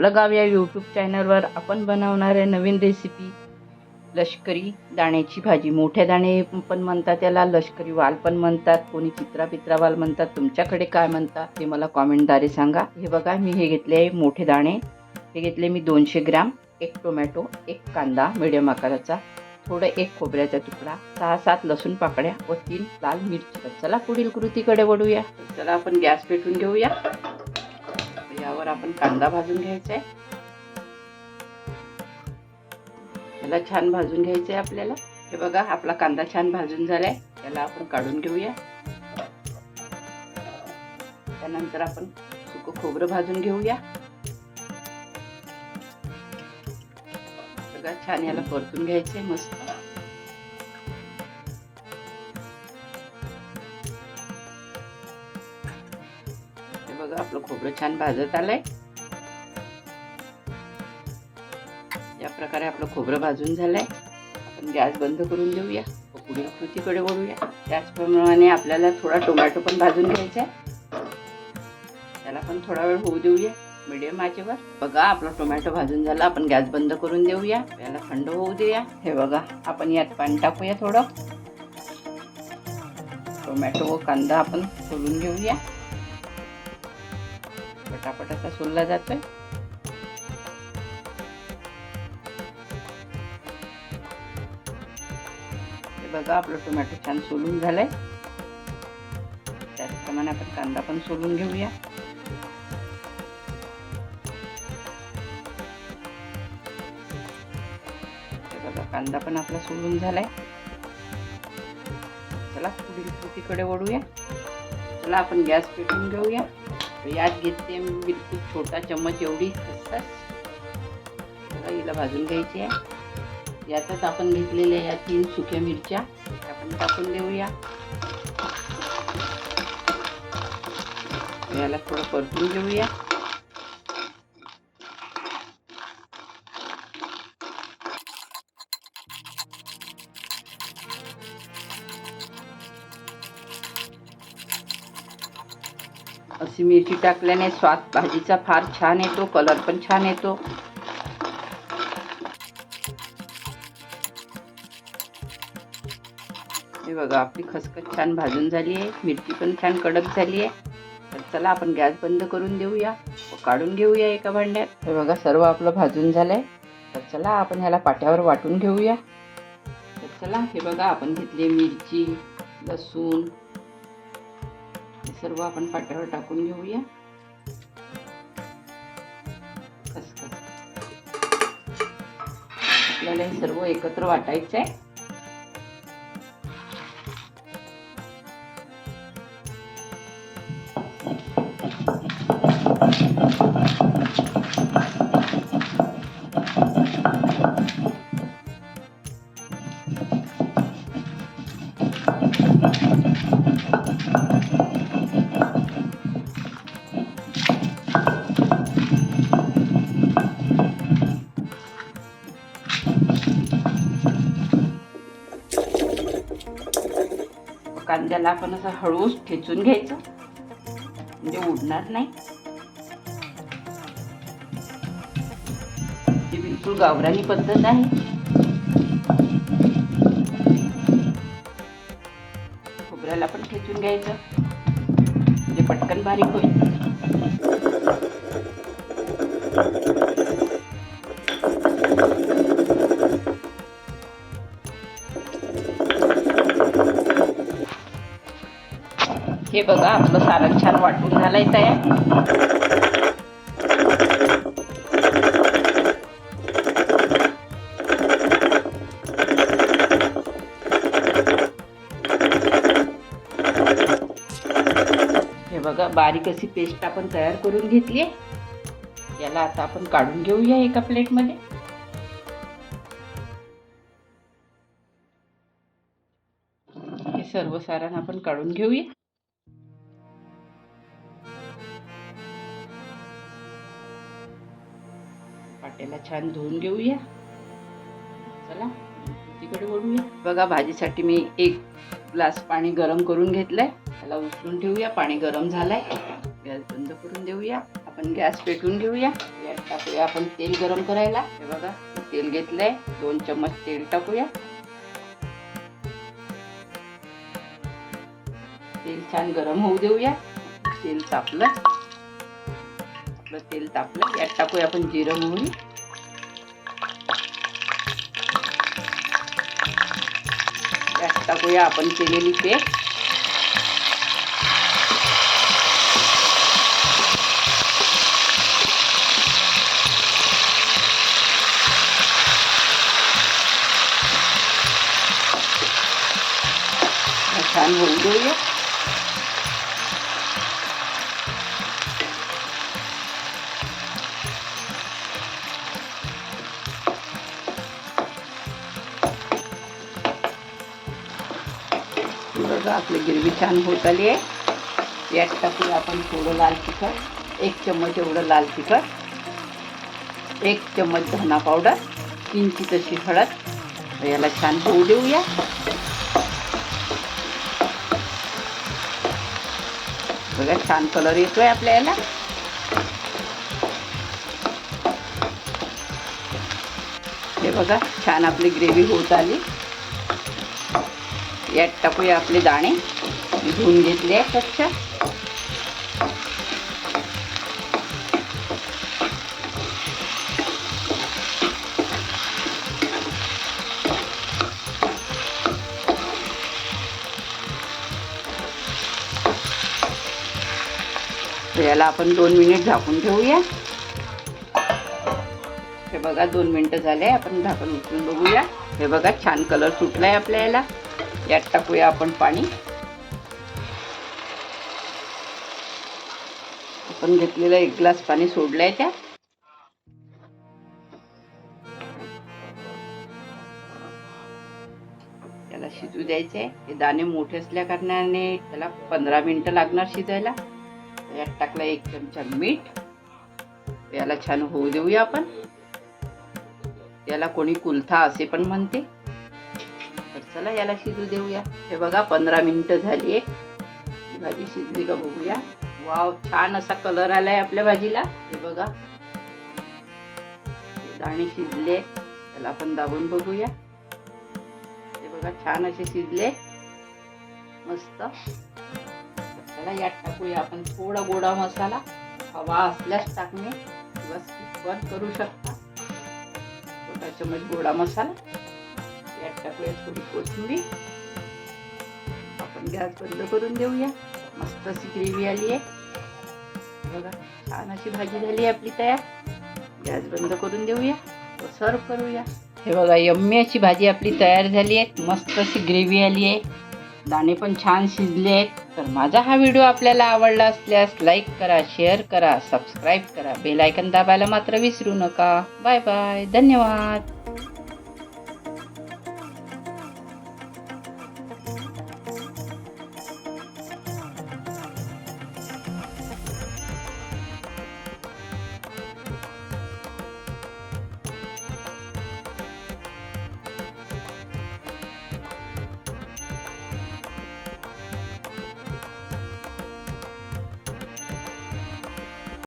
आपलं गाव या यूट्यूब चॅनलवर आपण बनवणार आहे नवीन रेसिपी लष्करी दाण्याची भाजी. मोठे दाणे पण म्हणतात त्याला लष्करी वाल पण म्हणतात. कोणी चित्रा पित्रा वाल म्हणतात. तुमच्याकडे काय म्हणतात ते मला कॉमेंटद्वारे सांगा. हे बघा मी हे घेतले आहे मोठे दाणे. हे घेतले मी दोनशे ग्राम एक टोमॅटो एक कांदा मिडियम आकाराचा थोडं एक खोबऱ्याचा तुकडा सहा सात लसूण पाकड्या व तीन लाल मिरची. चला पुढील कृतीकडे वळूया. चला आपण गॅस पेटून घेऊया. यावर आपण कांदा भाजून घ्यायचा आहे. याला छान भाजून घ्यायचं आहे आपल्याला. हे बघा आपला कांदा छान भाजून झालाय. त्याला आपण काढून घेऊया. त्यानंतर आपण सुकं खोबरं भाजून घेऊया. बघा छान याला परतून घ्यायचंय मस्त. बघा आपलं खोबरं छान भाजत आलंय. या प्रकारे आपलं खोबरं भाजून झालंय. आपण गॅस बंद करून देऊया. पुढील कृतीकडे वळूया. त्याचप्रमाणे आपल्याला थोडा टोमॅटो पण भाजून घ्यायचा आहे. त्याला पण थोडा वेळ होऊ देऊया. मीडियम आचेवर. बघा आपला टोमॅटो भाजून झाला. आपण गॅस बंद करून देऊया. याला थंड होऊ देऊया. हे बघा आपण यात पाणी टाकूया थोडं. टोमॅटो व कांदा आपण सोलून घेऊया. पटापट असा सोलला जातोय. बघा आपलं टोमॅटो छान सोलून झालंय. त्याचप्रमाणे आपण कांदा पण सोलून घेऊया. बघा कांदा पण आपला सोलून झालाय. चला पुढील कृतीकडे वळूया. चला आपण गॅस पेटून घेऊया. यात घेते मी बिलकुल छोटा चम्मच एवढी खसखस. हिला भाजून घ्यायची आहे. यातच आपण घेतलेल्या या तीन सुक्या मिरच्या आपण टाकून देऊया याला थोडं परतून घेऊया. अशी मिरची टाकल्याने स्वाद भाजीचा फार छान येतो कलर पण छान येतो. हे बघा आपली खसखस छान भाजून झाली आहे मिरची पण छान कडक झाली आहे तर चला आपण गॅस बंद करून देऊया काढून घेऊया एका भांड्यात. हे बघा सर्व आपलं भाजून झालंय. तर चला आपण ह्याला पाट्यावर वाटून घेऊया. तर चला हे बघा आपण घेतली मिरची लसूण हे सर्व आपण पाट्यावर टाकून घेऊया. आपल्याला हे सर्व एकत्र वाटायचं आहे कांद्याला आपण असं हळूच ठेचून घ्यायचं. म्हणजे उडणार नाही. ही बिलकुल गावरानी पद्धत आहे. खोबऱ्याला पण ठेचून घ्यायचं. म्हणजे पटकन बारीक होईल. हे बघा आपलं सारण छान वाटून झालंय तयार. हे बघा बारीक अशी पेस्ट आपण तयार करून घेतली याला आता आपण काढून घेऊया एका प्लेटमध्ये. हे सर्व सारण आपण काढून घेऊया. पाट्याला छान धुवून घेऊया. चला तिकडे वळूया. बघा भाजीसाठी मी एक ग्लास पाणी गरम करून घेतलंय. त्याला उचलून ठेवूया. पाणी गरम झालंय. गॅस बंद करून देऊया. आपण गॅस पेटून घेऊया. गॅस टाकूया आपण तेल गरम करायला. हे बघा तेल घेतलंय. दोन चम्मच तेल टाकूया. तेल छान गरम होऊ देऊया. तेल तापलं. आपलं तेल तापलं. यात टाकूया आपण जिरं मोहरी. टाकूया आपण केलेली ते. छान होऊन देऊया बघा आपली गिरवी छान होत आली आहे. यात टाकूया आपण थोडं लाल तिखट. एक चम्मच एवढं लाल तिखट. एक चम्मच धना पावडर. किंची तशी हळद. याला छान होऊ देऊया. बघा छान कलर येतोय याला हे बघा छान आपली ग्रेव्ही होत आली. यात टाकूया आपले दाणे. धुवून घेतले स्वच्छ. तर याला आपण दोन मिनिट झाकून ठेवूया. हे बघा दोन मिनिटं झाले आपण झाकून उचलून बघूया. हे बघा छान कलर सुटलाय आपल्या याला यात टाकूया आपण पाणी. आपण घेतलेलं एक ग्लास पाणी सोडलंय त्यात. त्याला शिजू द्यायचे हे दाणे मोठे असल्या कारणाने त्याला पंधरा मिनिटं लागणार शिजायला. यात टाकला एक चमचा मीठ. याला छान होऊ देऊया आपण. याला कोणी कुलथा असे पण म्हणते. चला याला शिजू देऊया. हे बघा पंधरा मिनिटं झाली आहे भाजी शिजली का बघूया. वाव छान असा कलर आलाय आपल्या भाजीला. हे बघा. दाणे शिजले. त्याला आपण दाबून बघूया. हे बघा छान असे शिजले. मस्त. चला यात टाकूया आपण थोडा गोडा मसाला. हवा असल्यास टाकणे किंवा स्किप पण करू शकता. छोटा चमच गोडा मसाला. टाकूया थोडी कोथिंबीर. आपण गॅस बंद करून देऊया. मस्त अशी ग्रेव्ही आली आहे. बघा छान अशी भाजी झाली आहे आपली तयार. गॅस बंद करून देऊया सर्व करूया. हे बघा यम्मी अशी भाजी आपली तयार झाली आहे. मस्त अशी ग्रेव्ही आली आहे. दाणे पण छान शिजले आहेत. तर माझा हा व्हिडिओ आपल्याला आवडला असल्यास लाईक करा शेअर करा सबस्क्राईब करा. बेल आयकन दाबायला मात्र विसरू नका. Bye bye. धन्यवाद.